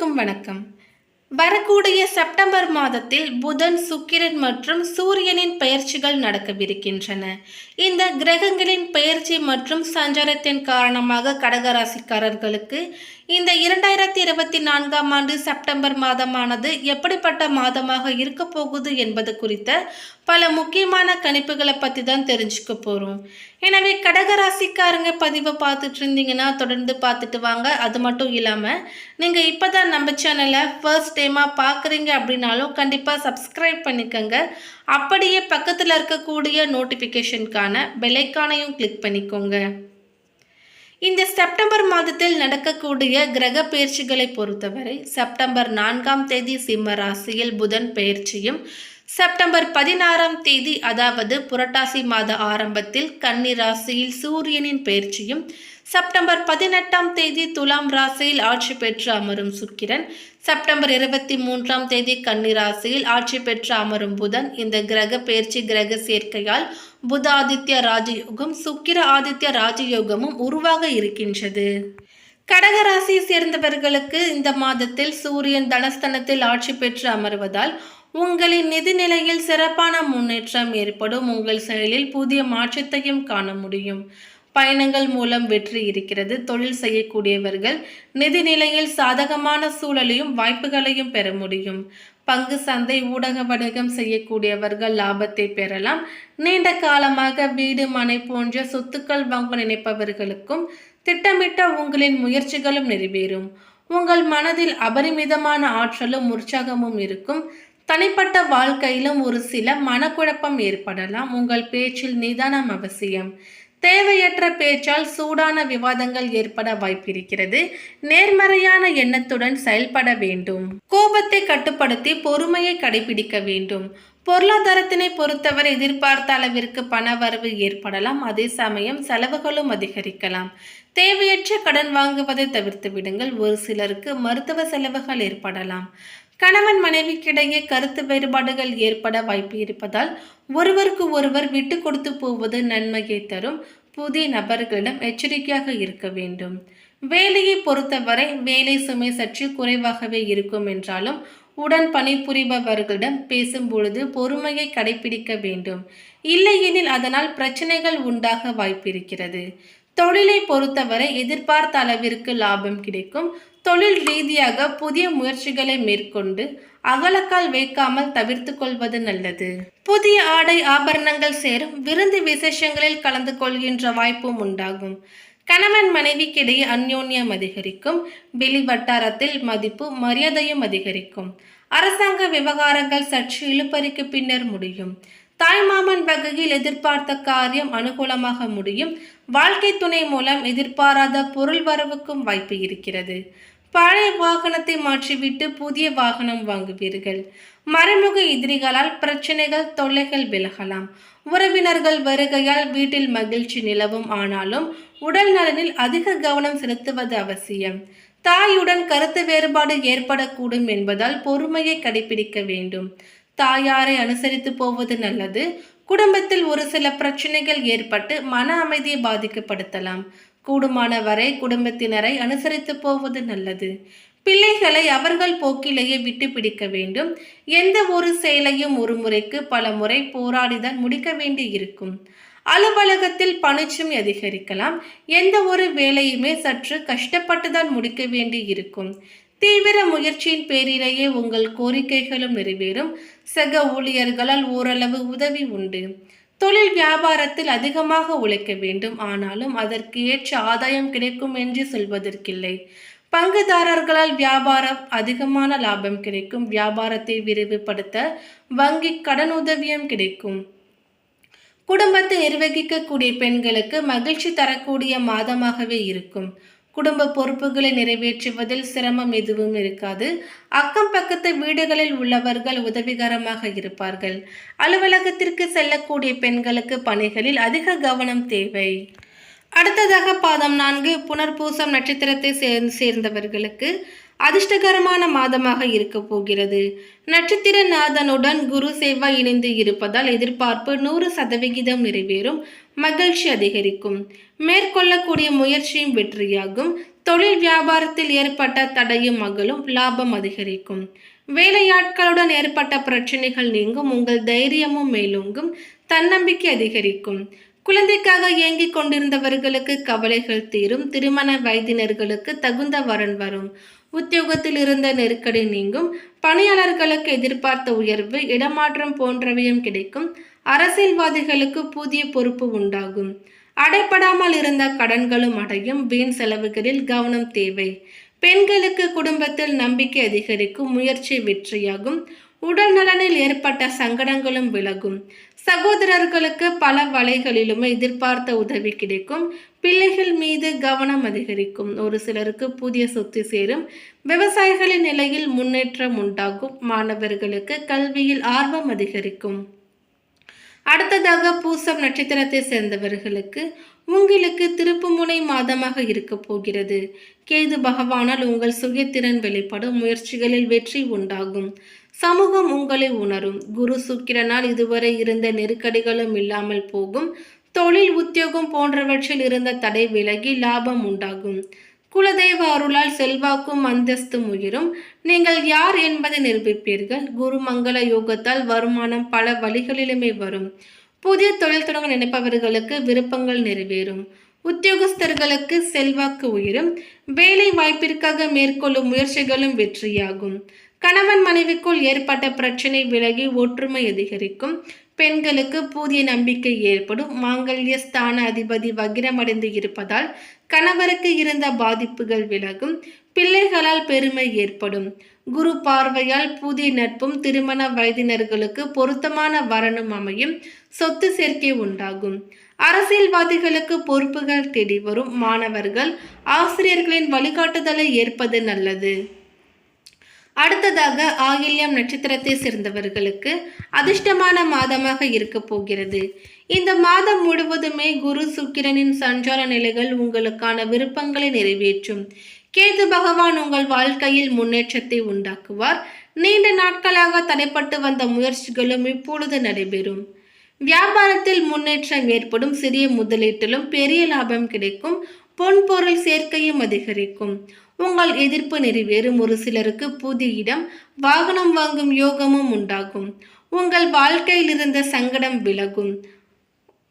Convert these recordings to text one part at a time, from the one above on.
அனைவருக்கும் வணக்கம். வரக்கூடிய செப்டம்பர் மாதத்தில் புதன் சுக்கிரன் மற்றும் சூரியனின் பெயர்ச்சிகள் நடக்கவிருக்கின்றன. இந்த கிரகங்களின் பெயர்ச்சி மற்றும் சஞ்சாரத்தின் காரணமாக கடகராசிக்காரர்களுக்கு இந்த இரண்டாயிரத்தி இருபத்தி நான்காம் ஆண்டு செப்டம்பர் மாதமானது எப்படிப்பட்ட மாதமாக இருக்க போகுது என்பது குறித்த பல முக்கியமான கணிப்புகளை பற்றி தான் தெரிஞ்சுக்க போகிறோம் எனவே கடகராசிக்காரங்க பதிவை பார்த்துட்டு இருந்தீங்கன்னா தொடர்ந்து பார்த்துட்டு வாங்க. அது மட்டும் இல்லாமல் நீங்கள் இப்போ தான் நம்ம சேனலை ஃபர்ஸ்ட் டைமாக பார்க்குறீங்க அப்படின்னாலும் கண்டிப்பாக சப்ஸ்கிரைப் பண்ணிக்கோங்க. அப்படியே பக்கத்தில் இருக்கக்கூடிய நோட்டிஃபிகேஷனுக்கான பெலைக்கானையும் கிளிக் பண்ணிக்கோங்க. இந்த செப்டம்பர் மாதத்தில் நடக்கக்கூடிய கிரக பயிற்சிகளை பொறுத்தவரை செப்டம்பர் நான்காம் தேதி சிம்ம ராசியில் புதன் பயிற்சியும் செப்டம்பர் பதினாறாம் தேதி அதாவது புரட்டாசி மாத ஆரம்பத்தில் கன்னி ராசியில் சூரியனின் பெயர்ச்சியும் செப்டம்பர் பதினெட்டாம் தேதி துலாம் ராசியில் ஆட்சி பெற்று அமரும் சுக்கிரன் செப்டம்பர் இருபத்தி மூன்றாம் தேதி கன்னி ராசியில் ஆட்சி பெற்று அமரும் புதன். இந்த கிரக பயிற்சி கிரக சேர்க்கையால் புத ஆதித்ய ராஜயோகம் சுக்கிர ஆதித்ய ராஜயோகமும் உருவாக இருக்கின்றது. கடகராசியை சேர்ந்தவர்களுக்கு இந்த மாதத்தில் சூரியன் தனஸ்தனத்தில் ஆட்சி பெற்று அமர்வதால் உங்களின் நிதிநிலையில் சிறப்பான முன்னேற்றம் ஏற்படும். உங்கள் செயலில் புதிய மாற்றத்தையும் காண முடியும். பயணங்கள் மூலம் வெற்றி இருக்கிறது. தொழில் செய்யக்கூடியவர்கள் நிதிநிலையில் சாதகமான சூழலையும் வாய்ப்புகளையும் பெற முடியும். பங்கு சந்தை ஊடக வணிகம் செய்யக்கூடியவர்கள் லாபத்தை பெறலாம். நீண்ட காலமாக வீடு மனை போன்ற சொத்துக்கள் வாங்க நினைப்பவர்களுக்கும் திட்டமிட்ட உங்களின் முயற்சிகளும் நிறைவேறும். உங்கள் மனதில் அபரிமிதமான ஆற்றலும் உற்சாகமும் இருக்கும். தனிப்பட்ட வாழ்க்கையிலும் ஒரு சில மனக்குழப்பம் ஏற்படலாம். உங்கள் பேச்சில் நிதானம் அவசியம். தேவையற்ற பேச்சால் சூடான விவாதங்கள் ஏற்பட வாய்ப்பிருக்கிறது. நேர்மறையான எண்ணத்துடன் செயல்பட வேண்டும். கோபத்தை கட்டுப்படுத்தி பொறுமையை கடைபிடிக்க வேண்டும். பொருளாதாரத்தினை பொறுத்தவரை எதிர்பார்த்த அளவிற்கு பண வரவு ஏற்படலாம். அதே சமயம் செலவுகளும் அதிகரிக்கலாம். தேவையற்ற கடன் வாங்குவதை தவிர்த்து விடுங்கள் ஒரு சிலருக்கு மருத்துவ செலவுகள் ஏற்படலாம். கணவன் மனைவிக்கிடையே கருத்து வேறுபாடுகள் ஏற்பட வாய்ப்பு இருப்பதால் ஒருவருக்கு ஒருவர் விட்டு கொடுத்து போவது நன்மையை தரும். புதிய நபர்களிடம் எச்சரிக்கையாக இருக்க வேண்டும். வேலையை பொறுத்தவரை வேலை சுமை சற்று குறைவாகவே இருக்கும் என்றாலும் உடன் பணிபுரிபவர்களிடம் பேசும்பொழுது பொறுமையை கடைபிடிக்க வேண்டும். இல்லையெனில் அதனால் பிரச்சனைகள் உண்டாக வாய்ப்பிருக்கிறது தொழிலை பொறுத்தவரை எதிர்பார்த்த அளவிற்கு லாபம் கிடைக்கும். தொழில் ரீதியாக புதிய முயற்சிகளை மேற்கொண்டு அகலக்கால் வைக்காமல் தவிர்த்து கொள்வது நல்லது. புதிய ஆடை ஆபரணங்கள் சேரும் விருந்து விசேஷங்களில் கலந்து கொள்கின்ற வாய்ப்பும் உண்டாகும். கணவன் மனைவிக்கிடையே அந்யோன்யம் அதிகரிக்கும் வெளி வட்டாரத்தில் மதிப்பு மரியாதையும் அதிகரிக்கும். அரசாங்க விவகாரங்கள் சற்று இழுபறிக்கு பின்னர் முடியும். தாய்மாமன் வகையில் எதிர்பார்த்த காரியம் அனுகூலமாக முடியும். வாழ்க்கை துணை மூலம் எதிர்பாராத பொருள் வரவுக்கும் வாய்ப்பு இருக்கிறது. பழைய வாகனத்தை மாற்றிவிட்டு புதிய வாகனம் வாங்குவீர்கள். மறைமுக எதிரிகளால் பிரச்சனைகள் தொல்லைகள் விலகலாம். உறவினர்கள் வருகையால் வீட்டில் மகிழ்ச்சி நிலவும் ஆனாலும் உடல் நலனில் அதிக கவனம் செலுத்துவது அவசியம். தாயுடன் கருத்து வேறுபாடு ஏற்படக்கூடும் என்பதால் பொறுமையை கடைபிடிக்க வேண்டும். தாயாரை அனுசரித்து போவது நல்லது. குடும்பத்தில் ஒரு சில பிரச்சனைகள் ஏற்பட்டு மன அமைதியை பாதிக்கப்படுத்தலாம். கூடுமான வரை குடும்பத்தினரை அனுசரித்து போவது நல்லது. பிள்ளைகளை அவர்கள் போக்கிலேயே விட்டு பிடிக்க வேண்டும். எந்த ஒரு செயலையும் ஒரு முறைக்கு பல முறை போராடிதான் முடிக்க வேண்டி இருக்கும். அலுவலகத்தில் பணிச்சும் அதிகரிக்கலாம். எந்த ஒரு வேலையுமே சற்று கஷ்டப்பட்டுதான் முடிக்க வேண்டி இருக்கும். தீவிர முயற்சியின் பேரிலேயே உங்கள் கோரிக்கைகளும் நிறைவேறும். சக ஊழியர்களால் ஓரளவு உதவி உண்டு. தொழில் வியாபாரத்தில் அதிகமாக உழைக்க வேண்டும். ஆனாலும் அதற்கு ஏற்ற ஆதாயம் கிடைக்கும் என்று சொல்வதற்கில்லை. பங்குதாரர்களால் வியாபாரம் அதிகமான லாபம் கிடைக்கும். வியாபாரத்தை விரிவுபடுத்த வங்கி கடன் உதவியும் கிடைக்கும். குடும்பத்தை நிர்வகிக்கக்கூடிய பெண்களுக்கு மகிழ்ச்சி தரக்கூடிய மாதமாகவே இருக்கும். குடும்ப பொறுப்புகளை நிறைவேற்றுவதில் சிரமம் எதுவும் இருக்காது. அக்கம் பக்கத்து வீடுகளில் உள்ளவர்கள் உதவிகரமாக இருப்பார்கள். அலுவலகத்திற்கு செல்லக்கூடிய பெண்களுக்கு பணிகளில் அதிக கவனம் தேவை. அடுத்ததாக பாதம் நான்கு புனர்பூசம் நட்சத்திரத்தை சேர்ந்து சேர்ந்தவர்களுக்கு அதிர்ஷ்டகரமான மாதமாக இருக்க போகிறது. நட்சத்திர நாதனுடன் குரு செவ்வாய் இணைந்து இருப்பதால் எதிர்பார்ப்பு நூறு சதவிகிதம் நிறைவேறும். மகிழ்ச்சி அதிகரிக்கும். மேற்கொள்ளக்கூடிய முயற்சியும் வெற்றியாகும். தொழில் வியாபாரத்தில் ஏற்பட்ட தடையும் மகளும் லாபம் அதிகரிக்கும். வேலையாட்களுடன் ஏற்பட்ட பிரச்சனைகள் நீங்கும். உங்கள் தைரியமும் மேலோங்கும். தன்னம்பிக்கை அதிகரிக்கும். குழந்தைக்காக ஏங்கிக் கொண்டிருந்தவர்களுக்கு கவலைகள் தீரும். திருமண வயதினர்களுக்கு தகுந்த வரன் வரும். உத்தியோகத்தில் இருந்த நெருக்கடி நீங்கும். பணியாளர்களுக்கு எதிர்பார்த்த உயர்வு இடமாற்றம் போன்றவையும் கிடைக்கும். அரசியல்வாதிகளுக்கு புதிய பொறுப்பு உண்டாகும். அடைப்படாமல் இருந்த கடன்களும் அடையும். வீண் செலவுகளில் கவனம் தேவை. பெண்களுக்கு குடும்பத்தில் நம்பிக்கை அதிகரிக்கும். முயற்சி வெற்றியாகும். உடல் நலனில் ஏற்பட்ட சங்கடங்களும் விலகும். சகோதரர்களுக்கு பல வலைகளிலுமே எதிர்பார்த்த உதவி கிடைக்கும். பிள்ளைகள் மீது கவனம் அதிகரிக்கும். ஒரு சிலருக்கு புதிய சொத்து சேரும். விவசாயிகளின் நிலையில் முன்னேற்றம் உண்டாகும். மாணவர்களுக்கு கல்வியில் ஆர்வம் அதிகரிக்கும். அடுத்ததாக பூசம் நட்சத்திரத்தை சேர்ந்தவர்களுக்கு உங்களுக்கு திருப்புமுனை மாதமாக இருக்க போகிறது. கேது பகவானால் உங்கள் சுயத்திறன் வெளிப்படும் முயற்சிகளில் வெற்றி உண்டாகும். சமூகம் உங்களை உணரும். குரு சுக்கிரனால் இதுவரை இருந்த நெருக்கடிகளும் இல்லாமல் போகும். தொழில் உத்தியோகம் போன்றவற்றில் இருந்த தடை விலகி லாபம் உண்டாகும். குலதெய்வ அருளால் செல்வாக்கும் அந்தஸ்தும் உயிரும் நீங்கள் யார் என்பதை நிரூபிப்பீர்கள். குரு மங்கள யோகத்தால் வருமானம் பல வழிகளிலுமே வரும். புதிய தொழில் தொடங்க நினைப்பவர்களுக்கு விருப்பங்கள் நிறைவேறும். உத்தியோகஸ்தர்களுக்கு செல்வாக்கு உயரும். வேலை வாய்ப்பிற்காக மேற்கொள்ளும் முயற்சிகளும் வெற்றியாகும். கணவன் மனைவிக்குள் ஏற்பட்ட பிரச்சனை விலகி ஒற்றுமை அதிகரிக்கும். பெண்களுக்கு புதிய நம்பிக்கை ஏற்படும். மாங்கல்ய ஸ்தான அதிபதி வக்கிரமடைந்து இருப்பதால் கணவருக்கு இருந்த பாதிப்புகள் விலகும். பிள்ளைகளால் பெருமை ஏற்படும். குரு பார்வையால் புதிய நட்பும் திருமண வயதினர்களுக்கு பொருத்தமான வரணும் அமையும். சொத்து சேர்க்கை உண்டாகும். அரசியல்வாதிகளுக்கு பொறுப்புகள் தேடி வரும் மாணவர்கள். ஆசிரியர்களின் வழிகாட்டுதலை ஏற்பது நல்லது. அடுத்ததாக ஆயில்யம் நட்சத்திரத்தை சேர்ந்தவர்களுக்கு அதிர்ஷ்டமான மாதமாக இருக்க போகிறது. இந்த மாதம் முழுவதுமே குரு சுக்கிரனின் சஞ்சார நிலைகள் உங்களுக்கான விருப்பங்களை நிறைவேற்றும். கேது பகவான் உங்கள் வாழ்க்கையில் முன்னேற்றத்தை உண்டாக்குவார். நீண்ட நாட்களாக தடைப்பட்டு வந்த முயற்சிகளும் இப்பொழுது நடைபெறும். வியாபாரத்தில் முன்னேற்றம் ஏற்படும் சிறிய முதலீட்டிலும் பெரிய லாபம் கிடைக்கும் பொன்பொருள் சேர்க்கையும் அதிகரிக்கும். உங்கள் எதிர்ப்பு நிறைவேறும். ஒரு சிலருக்கு புதிய இடம் வாகனம் வாங்கும் யோகமும் உண்டாகும். உங்கள் வாழ்க்கையில் இருந்த சங்கடம் விலகும்.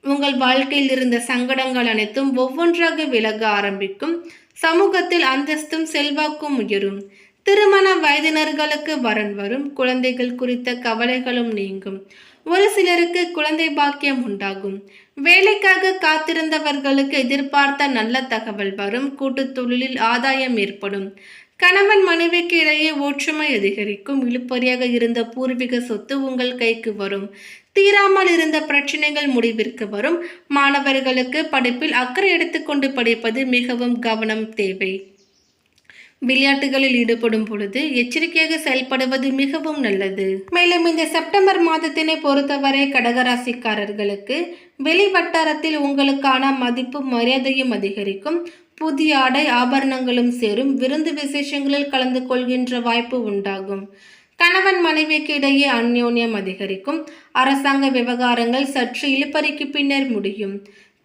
உங்கள் வாழ்க்கையில் இருந்த சங்கடங்கள் அனைத்தும் ஒவ்வொன்றாக விலக ஆரம்பிக்கும். சமூகத்தில் அந்தஸ்தும் செல்வாக்கும் உயரும். திருமண வயதினர்களுக்கு வரன் வரும். குழந்தைகள் குறித்த கவலைகளும் நீங்கும். ஒரு சிலருக்கு குழந்தை பாக்கியம் உண்டாகும். வேலைக்காக காத்திருந்தவர்களுக்கு எதிர்பார்த்த நல்ல தகவல் வரும். கூட்டுத் தொழிலில் ஆதாயம் ஏற்படும். கணவன் மனைவிக்கு இடையே ஒற்றுமை அதிகரிக்கும். இழுப்பறியாக இருந்த பூர்வீக சொத்து உங்கள் கைக்கு வரும். தீராமல் இருந்த பிரச்சனைகள் முடிவிற்கு வரும். மாணவர்களுக்கு படிப்பில் அக்கறை எடுத்துக்கொண்டு படிப்பது மிகவும் கவனம் தேவை. விளையாட்டுகளில் ஈடுபடும் பொழுது எச்சரிக்கையாக செயல்படுவது மிகவும் நல்லது. மேலும் இந்த செப்டம்பர் மாதத்தினை பொறுத்தவரை கடகராசிக்காரர்களுக்கு வெளி வட்டாரத்தில் உங்களுக்கான மதிப்பு மரியாதையும் அதிகரிக்கும். புதிய ஆடை ஆபரணங்களும் சேரும். விருந்து விசேஷங்களில் கலந்து கொள்கின்ற வாய்ப்பு உண்டாகும். கணவன் மனைவிக்கு இடையே அந்யோன்யம் அதிகரிக்கும். அரசாங்க விவகாரங்கள் சற்று இழுப்பறிக்கு பின்னர் முடியும்.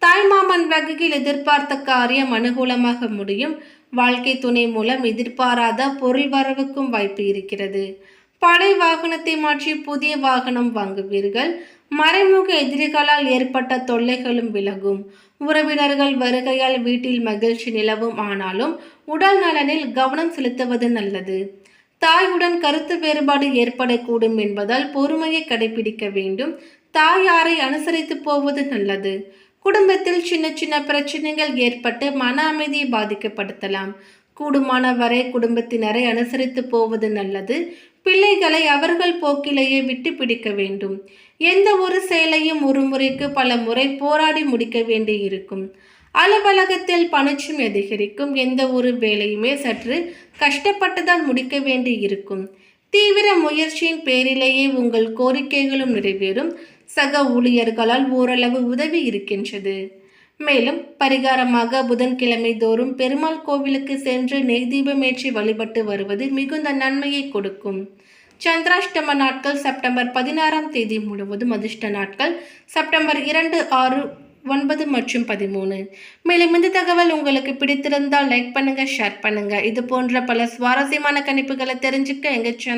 தாய்மாமன் வகையில் எதிர்பார்த்த காரியம் அனுகூலமாக முடியும். வாழ்க்கை துணை மூலம் எதிர்பாராத பொருள் வரவுக்கும் வாய்ப்பு இருக்கிறது. படை வாகனத்தை மாற்றி புதிய வாகனம் வாங்குவீர்கள். மறைமுக எதிரிகளால் ஏற்பட்ட தொல்லைகளும் விலகும். உறவினர்கள் வருகையால் வீட்டில் மகிழ்ச்சி நிலவும். ஆனாலும் உடல் நலனில் கவனம் செலுத்துவது நல்லது. தாயுடன் கருத்து வேறுபாடு ஏற்படக்கூடும் என்பதால் பொறுமையை கடைபிடிக்க வேண்டும். தாயாரை அனுசரித்து போவது நல்லது. குடும்பத்தில் சின்ன சின்ன பிரச்சனைகள் ஏற்பட்டு மன அமைதியை பாதிக்கப்படுத்தலாம். கூடுமான வரை குடும்பத்தினரை அனுசரித்து போவது நல்லது. பிள்ளைகளை அவர்கள் போக்கிலேயே விட்டு பிடிக்க வேண்டும். எந்த ஒரு செயலையும் ஒரு முறைக்கு பல முறை போராடி முடிக்க வேண்டி இருக்கும் அலுவலகத்தில் பணிச்சும் அதிகரிக்கும். எந்த ஒரு வேலையுமே சற்று கஷ்டப்பட்டுதான் முடிக்க வேண்டி இருக்கும் தீவிர முயற்சியின் பேரிலேயே உங்கள் கோரிக்கைகளும் நிறைவேறும். சக ஊழியர்களால் ஓரளவு உதவி இருக்கின்றது. மேலும் பரிகாரமாக புதன்கிழமை தோறும் பெருமாள் கோவிலுக்கு சென்று நெய் தீபமேற்றி வழிபட்டு வருவது மிகுந்த நன்மையை கொடுக்கும். சந்திராஷ்டம நாட்கள் செப்டம்பர் பதினாறாம் தேதி முழுவதும் அதிர்ஷ்ட நாட்கள் செப்டம்பர் இரண்டு ஆறு ஒன்பது மற்றும் பதிமூணு. மேலும் இந்த தகவல் உங்களுக்கு பிடித்திருந்தால் லைக் பண்ணுங்க ஷேர் பண்ணுங்க. இது போன்ற பல சுவாரஸ்யமான கணிப்புகளை தெரிஞ்சுக்க எங்க சேனல்